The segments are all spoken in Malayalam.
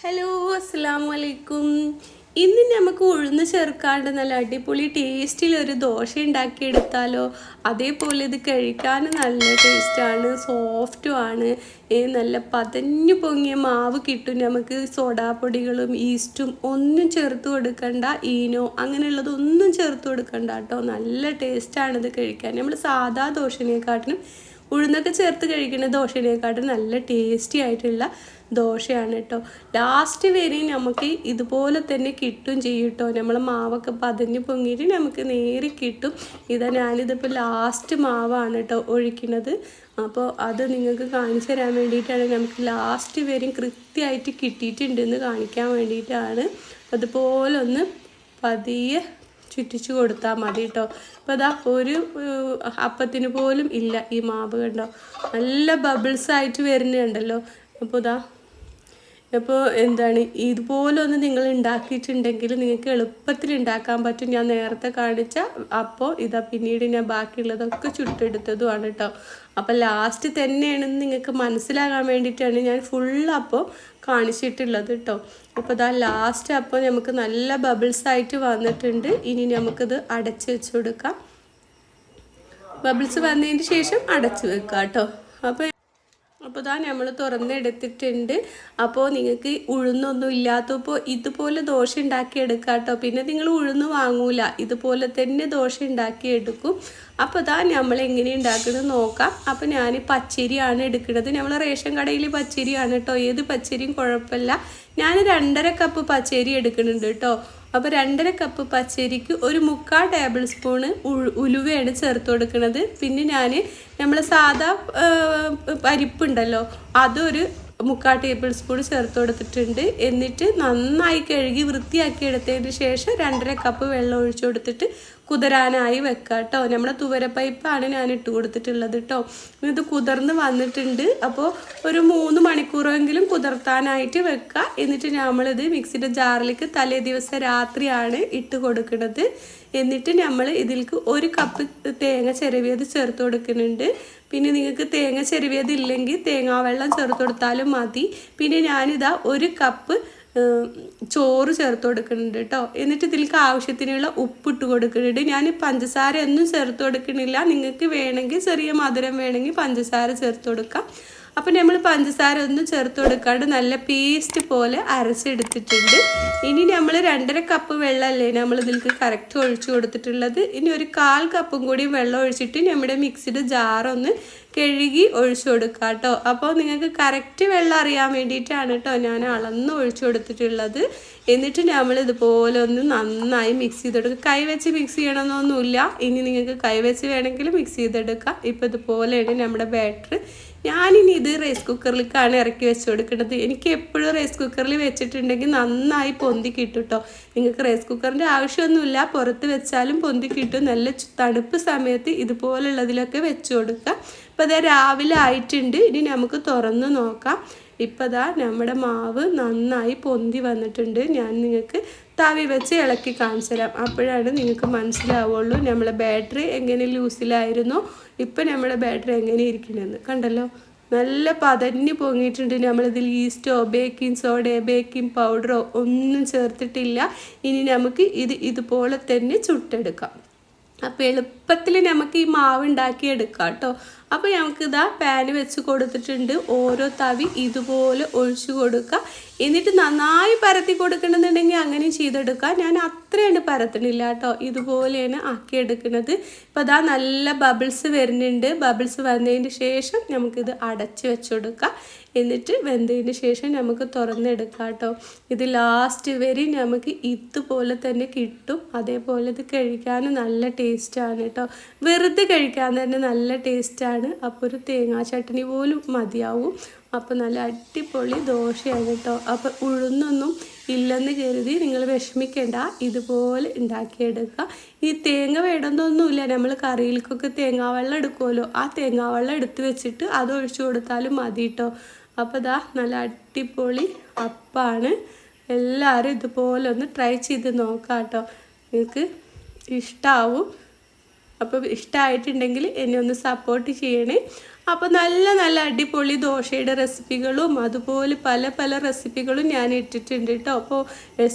ഹലോ അസ്സാം വലൈക്കും ഇന്ന് നമുക്ക് ഉഴുന്ന് ചേർക്കാണ്ട് നല്ല അടിപൊളി ടേസ്റ്റിൽ ഒരു ദോശ ഉണ്ടാക്കിയെടുത്താലോ. അതേപോലെ ഇത് കഴിക്കാൻ നല്ല ടേസ്റ്റാണ് സോഫ്റ്റും ആണ് ഏ, നല്ല പതഞ്ഞു പൊങ്ങിയ മാവ് കിട്ടും നമുക്ക്. സോഡാപ്പൊടികളും ഈസ്റ്റും ഒന്നും ചേർത്ത് കൊടുക്കണ്ട ഈനോ അങ്ങനെയുള്ളതൊന്നും ചേർത്ത് കൊടുക്കണ്ട കേട്ടോ. നല്ല ടേസ്റ്റാണ് ഇത് കഴിക്കാൻ. നമ്മൾ സാധാ ദോശനെക്കാട്ടിലും ഉഴുന്നൊക്കെ ചേർത്ത് കഴിക്കുന്ന ദോശനെക്കാട്ടും നല്ല ടേസ്റ്റി ആയിട്ടുള്ള ദോശയാണ് കേട്ടോ. ലാസ്റ്റ് വരെ നമുക്ക് ഇതുപോലെ തന്നെ കിട്ടും ചെയ്യും കേട്ടോ. നമ്മൾ മാവൊക്കെ പതഞ്ഞ് പൊങ്ങിയിട്ട് നമുക്ക് നേരെ കിട്ടും. ഇതാ ഞാനിതിപ്പോൾ ലാസ്റ്റ് മാവാണ് കേട്ടോ ഒഴിക്കുന്നത്. അപ്പോൾ അത് നിങ്ങൾക്ക് കാണിച്ചു തരാൻ വേണ്ടിയിട്ടാണ് നമുക്ക് ലാസ്റ്റ് വരെയും കൃത്യമായിട്ട് കിട്ടിയിട്ടുണ്ടെന്ന് കാണിക്കാൻ വേണ്ടിയിട്ടാണ്. അതുപോലെ ഒന്ന് പതിയെ ചുറ്റിച്ച് കൊടുത്താൽ മതി കേട്ടോ. അപ്പോൾ അതാ ഒരു അപ്പത്തിന് പോലും ഇല്ല ഈ മാവ് കണ്ടോ. നല്ല ബബിൾസ് ആയിട്ട് വരുന്നുണ്ടല്ലോ. അപ്പോൾ ഇതാ അപ്പോൾ എന്താണ്? ഇതുപോലൊന്ന് നിങ്ങൾ ഉണ്ടാക്കിയിട്ടുണ്ടെങ്കിൽ നിങ്ങൾക്ക് എളുപ്പത്തിൽ ഉണ്ടാക്കാൻ പറ്റും. ഞാൻ നേരത്തെ കാണിച്ച അപ്പോൾ ഇതാ പിന്നീട് ഞാൻ ബാക്കിയുള്ളതൊക്കെ ചുട്ടെടുത്തതുമാണ് കേട്ടോ അപ്പോൾ ലാസ്റ്റ് തന്നെയാണെന്ന് നിങ്ങൾക്ക് മനസ്സിലാകാൻ വേണ്ടിയിട്ടാണ് ഞാൻ ഫുൾ അപ്പോൾ കാണിച്ചിട്ടുള്ളത് കേട്ടോ അപ്പോൾ ഇതാ ലാസ്റ്റ് അപ്പോൾ നമുക്ക് നല്ല ബബിൾസ് ആയിട്ട് വന്നിട്ടുണ്ട്. ഇനി നമുക്കിത് അടച്ച് വെച്ച് കൊടുക്കാം. ബബിൾസ് വന്നതിന് ശേഷം അടച്ച് വെക്കാം കേട്ടോ അപ്പോൾ അപ്പോൾ ഇതാ നമ്മൾ തുറന്നെടുത്തിട്ടുണ്ട്. അപ്പോൾ നിങ്ങൾക്ക് ഉഴുന്നൊന്നും ഇല്ലാത്തപ്പോൾ ഇതുപോലെ ദോശ ഉണ്ടാക്കി എടുക്കാം കേട്ടോ പിന്നെ നിങ്ങൾ ഉഴുന്ന് വാങ്ങൂല. ഇതുപോലെ തന്നെ ദോശ ഉണ്ടാക്കി എടുക്കും അപ്പോൾ ഇതാ നമ്മൾ എങ്ങനെ ഉണ്ടാക്കുന്നത് നോക്കാം. അപ്പോൾ ഞാൻ പച്ചരിയാണ് എടുക്കുന്നത്. നമ്മൾ റേഷൻ കടയിൽ പച്ചരിയാണ് കേട്ടോ ഏത് പച്ചരിയും കുഴപ്പമില്ല. ഞാൻ രണ്ടര കപ്പ് പച്ചരി എടുക്കുന്നുണ്ട് കേട്ടോ അപ്പോൾ രണ്ടര കപ്പ് പച്ചരിക്ക് ഒരു മുക്കാൽ ടേബിൾ സ്പൂണ് ഉലുവയാണ് ചേർത്ത് കൊടുക്കുന്നത്. പിന്നെ ഞാൻ നമ്മൾ സാധാ പരിപ്പുണ്ടല്ലോ അതൊരു മുക്കാൽ ടേബിൾ സ്പൂൺ ചേർത്ത് കൊടുത്തിട്ടുണ്ട്. എന്നിട്ട് നന്നായി കഴുകി വൃത്തിയാക്കി എടുത്തതിന് ശേഷം രണ്ടര കപ്പ് വെള്ളം ഒഴിച്ചു കൊടുത്തിട്ട് കുതിരാനായി വെക്കുക കേട്ടോ നമ്മുടെ തുവര പൈപ്പാണ് ഞാൻ ഇട്ട് കൊടുത്തിട്ടുള്ളത് കേട്ടോ ഇത് കുതിർന്ന് വന്നിട്ടുണ്ട്. അപ്പോൾ ഒരു മൂന്ന് മണിക്കൂറെങ്കിലും കുതിർത്താനായിട്ട് വെക്കുക എന്നിട്ട് നമ്മളിത് മിക്സിയുടെ ജാറിലേക്ക് തലേ ദിവസം രാത്രിയാണ് ഇട്ട് കൊടുക്കുന്നത്. എന്നിട്ട് നമ്മൾ ഇതിൽക്ക് ഒരു കപ്പ് തേങ്ങ ചിരവിയത് ചേർത്ത് കൊടുക്കുന്നുണ്ട്. പിന്നെ നിങ്ങൾക്ക് തേങ്ങ ചിരവിയത് ഇല്ലെങ്കിൽ തേങ്ങാവെള്ളം ചേർത്ത് കൊടുത്താലും മതി. പിന്നെ ഞാനിതാ ഒരു കപ്പ് ചോറ് ചേർത്ത് കൊടുക്കുന്നുണ്ട് കേട്ടോ. എന്നിട്ട് ഇതിലേക്ക് ആവശ്യത്തിനുള്ള ഉപ്പിട്ട് കൊടുക്കുന്നുണ്ട്. ഞാൻ പഞ്ചസാര ഒന്നും ചേർത്ത് കൊടുക്കണില്ല നിങ്ങൾക്ക് വേണമെങ്കിൽ ചെറിയ മധുരം വേണമെങ്കിൽ പഞ്ചസാര ചേർത്ത് കൊടുക്കാം. അപ്പം നമ്മൾ പഞ്ചസാര ഒന്നും ചേർത്ത് കൊടുക്കാണ്ട് നല്ല പേസ്റ്റ് പോലെ അരച്ചെടുത്തിട്ടുണ്ട്. ഇനി നമ്മൾ രണ്ടര കപ്പ് വെള്ളമല്ലേ നമ്മൾ ഇതിലേക്ക് കറക്റ്റ് ഒഴിച്ചു കൊടുത്തിട്ടുള്ളത്? ഇനി ഒരു കാൽ കപ്പും കൂടി വെള്ളം ഒഴിച്ചിട്ട് നമ്മുടെ മിക്സിഡ് ജാറൊന്ന് കഴുകി ഒഴിച്ചു കൊടുക്കുക കേട്ടോ അപ്പോൾ നിങ്ങൾക്ക് കറക്റ്റ് വെള്ളം അറിയാൻ വേണ്ടിയിട്ടാണ് കേട്ടോ ഞാൻ അളന്ന് ഒഴിച്ചു കൊടുത്തിട്ടുള്ളത്. എന്നിട്ട് നമ്മൾ ഇതുപോലെ ഒന്ന് നന്നായി മിക്സ് ചെയ്തെടുക്കുക. കൈ വെച്ച് മിക്സ് ചെയ്യണമെന്നൊന്നുമില്ല. ഇനി നിങ്ങൾക്ക് കൈ വെച്ച് വേണമെങ്കിൽ മിക്സ് ചെയ്തെടുക്കാം. ഇപ്പോൾ ഇതുപോലെയാണ് നമ്മുടെ ബാറ്റർ ഞാനിനി ഇത് റൈസ് കുക്കറിലേക്കാണ് ഇറക്കി വെച്ച് കൊടുക്കുന്നത്. എനിക്ക് എപ്പോഴും റൈസ് കുക്കറിൽ വെച്ചിട്ടുണ്ടെങ്കിൽ നന്നായി പൊന്തി കിട്ടുട്ടോ കേട്ടോ നിങ്ങൾക്ക് റൈസ് കുക്കറിന്റെ ആവശ്യമൊന്നുമില്ല. പുറത്ത് വെച്ചാലും പൊന്തി കിട്ടും. നല്ല തണുപ്പ് സമയത്ത് ഇതുപോലുള്ളതിലൊക്കെ വെച്ച് കൊടുക്കുക. ഇപ്പോൾ അത് രാവിലെ ആയിട്ടുണ്ട്. ഇനി നമുക്ക് തുറന്ന് നോക്കാം. ഇപ്പോൾ ദാ നമ്മുടെ മാവ് നന്നായി പൊന്തി വന്നിട്ടുണ്ട്. ഞാൻ നിങ്ങൾക്ക് താവി വെച്ച് ഇളക്കി കാണിച്ചു തരാം. അപ്പോഴാണ് നിങ്ങൾക്ക് മനസ്സിലാവുള്ളൂ നമ്മളെ ബാറ്ററി എങ്ങനെ ലൂസിലായിരുന്നു. ഇപ്പം നമ്മുടെ ബാറ്ററി എങ്ങനെ ഇരിക്കണമെന്ന് കണ്ടല്ലോ? നല്ല പതഞ്ഞ് പൊങ്ങിയിട്ടുണ്ട്. നമ്മളിതിൽ ഈസ്റ്റോ ബേക്കിംഗ് സോഡയോ ബേക്കിംഗ് പൗഡറോ ഒന്നും ചേർത്തിട്ടില്ല. ഇനി നമുക്ക് ഇത് ഇതുപോലെ തന്നെ ചുട്ടെടുക്കാം. അപ്പോൾ എളുപ്പത്തിൽ നമുക്ക് ഈ മാവ് ഉണ്ടാക്കി എടുക്കാം കേട്ടോ അപ്പോൾ നമുക്ക് ഇതാ പാന് വെച്ച് കൊടുത്തിട്ടുണ്ട്. ഓരോ തവി ഇതുപോലെ ഒഴിച്ചു കൊടുക്കുക. എന്നിട്ട് നന്നായി പരത്തി കൊടുക്കണമെന്നുണ്ടെങ്കിൽ അങ്ങനെ ചെയ്തെടുക്കാം ഞാൻ അത്രയാണ് പരത്തണില്ല കേട്ടോ. ഇതുപോലെയാണ് ആക്കിയെടുക്കുന്നത് ഇപ്പോൾ അതാ നല്ല ബബിൾസ് വരുന്നുണ്ട്. ബബിൾസ് വന്നതിന് ശേഷം നമുക്കിത് അടച്ച് വെച്ച് കൊടുക്കാം എന്നിട്ട് വെന്തതിന് ശേഷം നമുക്ക് തുറന്നെടുക്കാം കേട്ടോ. ഇത് ലാസ്റ്റ് വരെ നമുക്ക് ഇതുപോലെ തന്നെ കിട്ടും. അതേപോലെ ഇത് കഴിക്കാനും നല്ല ടേസ്റ്റാണ് കേട്ടോ. വെറുതെ കഴിക്കാൻ തന്നെ നല്ല ടേസ്റ്റാണ് അപ്പോൾ ഒരു തേങ്ങാ ചട്ടണി പോലും മതിയാവും. അപ്പോൾ നല്ല അടിപൊളി ദോശയാണ് കേട്ടോ. അപ്പോൾ ഉഴുന്നൊന്നും ഇല്ലെന്ന് കരുതി നിങ്ങൾ വിഷമിക്കേണ്ട. ഇതുപോലെ ഉണ്ടാക്കിയെടുക്കുക. ഈ തേങ്ങ വേണമെന്നൊന്നുമില്ല. നമ്മൾ കറിയിലേക്കൊക്കെ തേങ്ങാവെള്ളം എടുക്കുമല്ലോ. ആ തേങ്ങാവെള്ളം എടുത്ത് വെച്ചിട്ട് അത് ഒഴിച്ചു കൊടുത്താലും മതി കേട്ടോ. അപ്പോൾ ഇതാ നല്ല അടിപൊളി അപ്പാണ്. എല്ലാവരും ഇതുപോലെ ഒന്ന് ട്രൈ ചെയ്ത് നോക്കാം കേട്ടോ നിങ്ങൾക്ക് ഇഷ്ടാവും. അപ്പോൾ ഇഷ്ടമായിട്ടുണ്ടെങ്കിൽ എന്നെ ഒന്ന് സപ്പോർട്ട് ചെയ്യണേ. അപ്പോൾ നല്ല നല്ല അടിപൊളി ദോശയുടെ റെസിപ്പികളും അതുപോലെ പല പല റെസിപ്പികളും ഞാൻ ഇട്ടിട്ടുണ്ട് കേട്ടോ അപ്പോൾ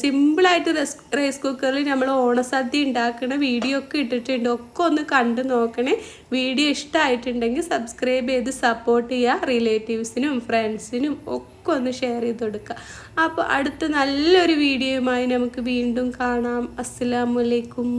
സിമ്പിളായിട്ട് റെസ് റൈസ് കുക്കറിൽ നമ്മൾ ഓണസദ്യ ഉണ്ടാക്കുന്ന വീഡിയോ ഒക്കെ ഇട്ടിട്ടുണ്ട്. ഒക്കെ ഒന്ന് കണ്ടു നോക്കണേ. വീഡിയോ ഇഷ്ടമായിട്ടുണ്ടെങ്കിൽ സബ്സ്ക്രൈബ് ചെയ്ത് സപ്പോർട്ട് ചെയ്യുക റിലേറ്റീവ്സിനും ഫ്രണ്ട്സിനും ഒക്കെ ഒന്ന് ഷെയർ ചെയ്ത് കൊടുക്കുക അപ്പോൾ അടുത്ത നല്ലൊരു വീഡിയോയുമായി നമുക്ക് വീണ്ടും കാണാം. അസ്സലാമലൈക്കും